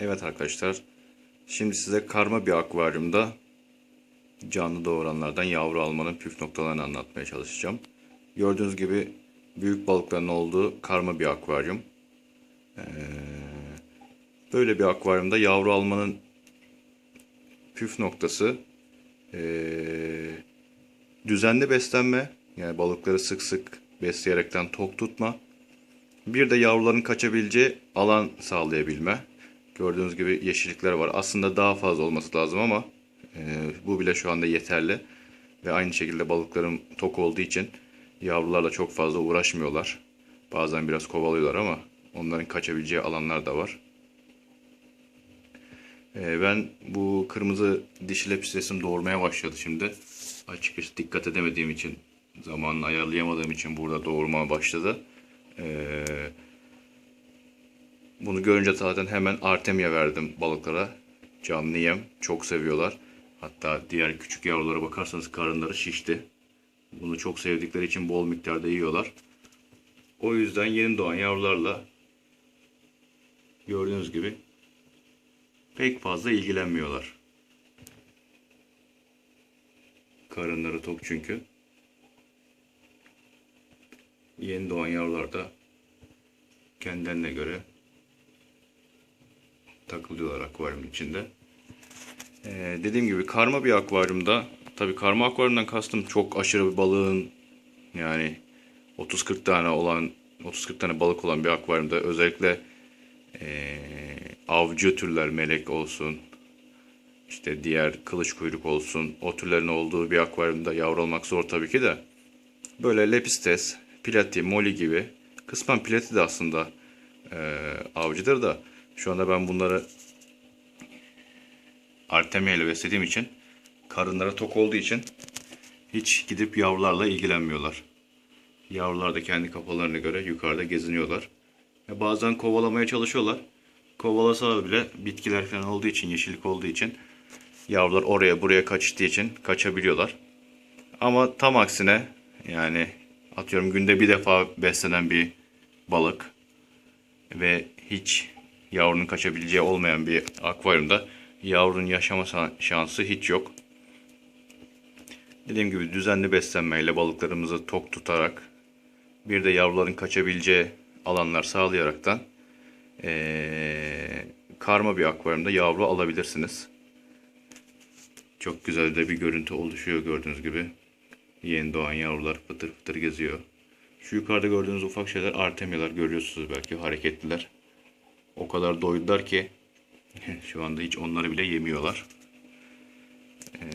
Evet arkadaşlar. Şimdi size karma bir akvaryumda canlı doğuranlardan yavru almanın püf noktalarını anlatmaya çalışacağım. Gördüğünüz gibi büyük balıkların olduğu karma bir akvaryum. Ee, böyle bir akvaryumda yavru almanın püf noktası ee, düzenli beslenme. Yani balıkları sık sık besleyerekten tok tutma. Bir de yavruların kaçabileceği alan sağlayabilme. Gördüğünüz gibi yeşillikler var. Aslında daha fazla olması lazım ama e, bu bile şu anda yeterli. Ve aynı şekilde balıkların tok olduğu için yavrularla çok fazla uğraşmıyorlar. Bazen biraz kovalıyorlar ama onların kaçabileceği alanlar da var. E, ben bu kırmızı dişi lepisresim doğurmaya başladı şimdi. Açıkçası dikkat edemediğim için, zamanını ayarlayamadığım için burada doğurmaya başladı. Ee, bunu görünce zaten hemen Artemia verdim balıklara. Canlı yem. Çok seviyorlar. Hatta diğer küçük yavrulara bakarsanız karınları şişti. Bunu çok sevdikleri için bol miktarda yiyorlar. O yüzden yeni doğan yavrularla gördüğünüz gibi pek fazla ilgilenmiyorlar. Karınları tok çünkü. Yeni doğan yavrular da kendilerine göre takılıyorlar akvaryumun içinde. Ee, dediğim gibi karma bir akvaryumda tabi karma akvaryumdan kastım çok aşırı bir balığın yani 30-40 tane olan 30-40 tane balık olan bir akvaryumda özellikle ee, avcı türler melek olsun işte diğer kılıç kuyruk olsun o türlerin olduğu bir akvaryumda yavru olmak zor tabii ki de böyle lepistes, plati, moli gibi kısmen plati de aslında e, avcıdır da şu anda ben bunları Artemia ile beslediğim için karınları tok olduğu için hiç gidip yavrularla ilgilenmiyorlar. Yavrular da kendi kafalarına göre yukarıda geziniyorlar. Ve bazen kovalamaya çalışıyorlar. Kovalasa bile bitkiler falan olduğu için, yeşillik olduğu için yavrular oraya buraya kaçtığı için kaçabiliyorlar. Ama tam aksine yani atıyorum günde bir defa beslenen bir balık ve hiç yavrunun kaçabileceği olmayan bir akvaryumda yavrunun yaşama şansı hiç yok. Dediğim gibi düzenli beslenmeyle balıklarımızı tok tutarak bir de yavruların kaçabileceği alanlar sağlayaraktan ee, karma bir akvaryumda yavru alabilirsiniz. Çok güzel de bir görüntü oluşuyor gördüğünüz gibi. Yeni doğan yavrular fıtır fıtır geziyor. Şu yukarıda gördüğünüz ufak şeyler artemiyalar görüyorsunuz belki hareketliler. O kadar doydular ki şu anda hiç onları bile yemiyorlar. Ee,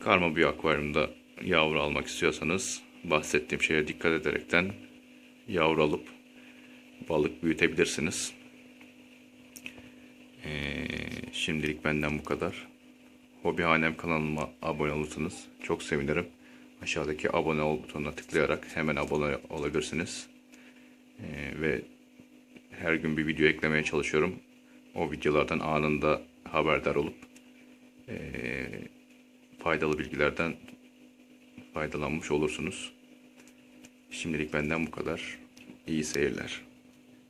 karma bir akvaryumda yavru almak istiyorsanız bahsettiğim şeye dikkat ederekten yavru alıp balık büyütebilirsiniz. Ee, şimdilik benden bu kadar. Hobihanem kanalıma abone olursanız çok sevinirim. Aşağıdaki abone ol butonuna tıklayarak hemen abone olabilirsiniz. Ee, ve her gün bir video eklemeye çalışıyorum. O videolardan anında haberdar olup e, faydalı bilgilerden faydalanmış olursunuz. Şimdilik benden bu kadar. İyi seyirler.